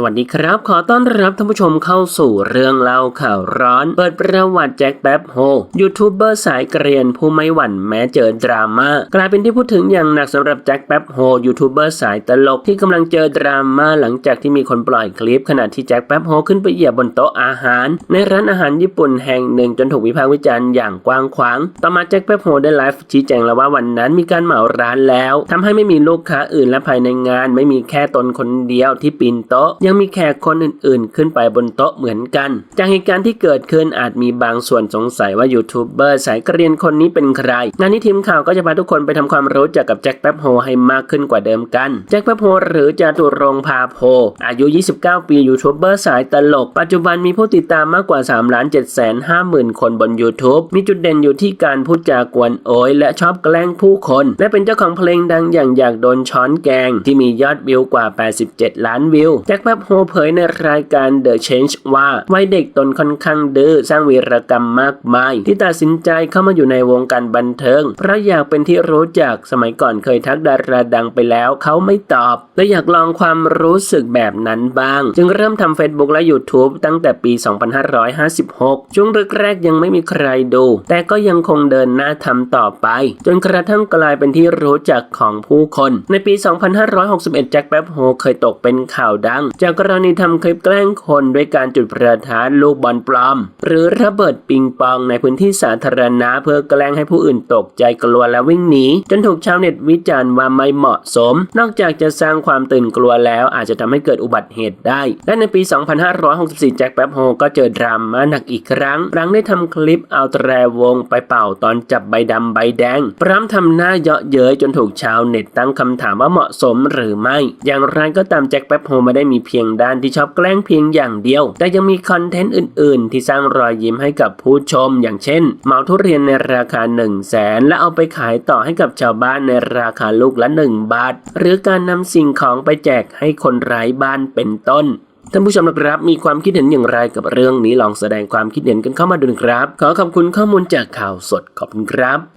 สวัสดีครับ ขอต้อนรับท่านผู้ชมเข้าสู่เรื่องเล่าข่าวร้อน เปิดประวัติแจ็คแป๊บโฮยูทูบเบอร์สายเกรียนผู้ไม่หวั่นแม้เจอดราม่ากลายเป็นที่พูดถึงอย่างหนักสำหรับแจ็คแป๊บโฮยูทูบเบอร์สายตลกที่กำลังเจอดราม่าหลังจากที่มีคนปล่อยคลิป ขณะที่แจ็คแป๊บโฮขึ้นไปเหยียบบนโต๊ะอาหาร ในร้านอาหารญี่ปุ่นแห่งหนึ่งจนถูกวิพากษ์วิจารณ์อย่างกว้างขวาง ต่อมาแจ็คแป๊บโฮได้ไลฟ์ชี้แจงแล้วว่าวันนั้นมีการเหมาร้านแล้วทำให้ไม่มีลูกค้าอื่นและภายในงาน ไม่มีแค่ตนคนเดียวที่ปีนโต๊ะยังมีแขกคนอื่นๆ ขึ้นไปบนโต๊ะเหมือนกัน จากเหตุการณ์ที่เกิดขึ้นอาจมีบางส่วนสงสัยว่ายูทูบเบอร์สายเกรียนคนนี้เป็นใคร งานนี้ทีมข่าวก็จะพาทุกคนไปทำความรู้จักกับแจ็คแป๊บโฮให้มากขึ้นกว่าเดิมกัน แจ็คแป๊บโฮหรือจาตุรงพาโพ อายุ 29 ปียูทูบเบอร์สายตลก ปัจจุบันมีผู้ติดตามมากกว่า3ล้าน7แสน5หมื่นคนบน YouTube มีจุดเด่นอยู่ที่การพูดจากวนโอยและชอบแกล้งผู้คน และเป็นเจ้าของเพลงดังอย่างอยากโดนช้อนแกง ที่มียอดวิวกว่า 87 ล้านวิวแจ็คแป๊บโฮเผยในรายการ The Change ว่าวัยเด็กตนค่อนข้างดื้อสร้างวีรกรรมมากมาย ที่ตัดสินใจเข้ามาอยู่ในวงการบันเทิง เพราะอยากเป็นที่รู้จักสมัยก่อนเคยทักดาราดังไปแล้วเขาไม่ตอบ และอยากลองความรู้สึกแบบนั้นบ้าง จึงเริ่มทำ Facebook และ YouTube ตั้งแต่ปี 2556 ช่วงแรกๆยังไม่มีใครดู แต่ก็ยังคงเดินหน้าทำต่อไป จนกระทั่งกลายเป็นที่รู้จักของผู้คน ในปี 2561 แจ็คแป๊บโฮเคยตกเป็นข่าวดังจากกรณีทำคลิปแกล้งคนด้วยการจุดประทัดลูกบอลปลอม หรือระเบิดปิงปองในพื้นที่สาธารณะเพื่อแกล้งให้ผู้อื่นตกใจกลัวและวิ่งหนีจนถูกชาวเน็ตวิจารณ์ว่าไม่เหมาะสม นอกจากจะสร้างความตื่นกลัวแล้วอาจจะทำให้เกิดอุบัติเหตุได้ และในปี 2564 แจ็คแป๊บโฮก็เจอดราม่าหนักอีกครั้ง หลังได้ทำคลิปเอาแตรวงไปเป่าตอนจับใบดำใบแดง พร้อมทำหน้าเยาะเย้ยจนถูกชาวเน็ตตั้งคำถามว่าเหมาะสมหรือไม่ อย่างไรก็ตามแจ็คแป๊บโฮไม่ได้มีเพียงด้านที่ชอบแกล้งเพียงอย่างเดียว แต่ยังมีคอนเทนต์อื่น ๆ ที่สร้างรอยยิ้มให้กับผู้ชม อย่างเช่นเหมาทุเรียนในราคา 1 0 0 0 0แสนและเอาไปขายต่อให้กับชาวบ้านในราคาลูกละ 1 บาท หรือการนำสิ่งของไปแจกให้คนไร้บ้านเป็นต้นท่านผู้ชมนะครับมีความคิดเห็นอย่างไรกับเรื่องนี้ลองแสดงความคิดเห็นกันเข้ามาดูนะครับ ขอขอบคุณข้อมูลจากข่าวสดขอบคุณครับ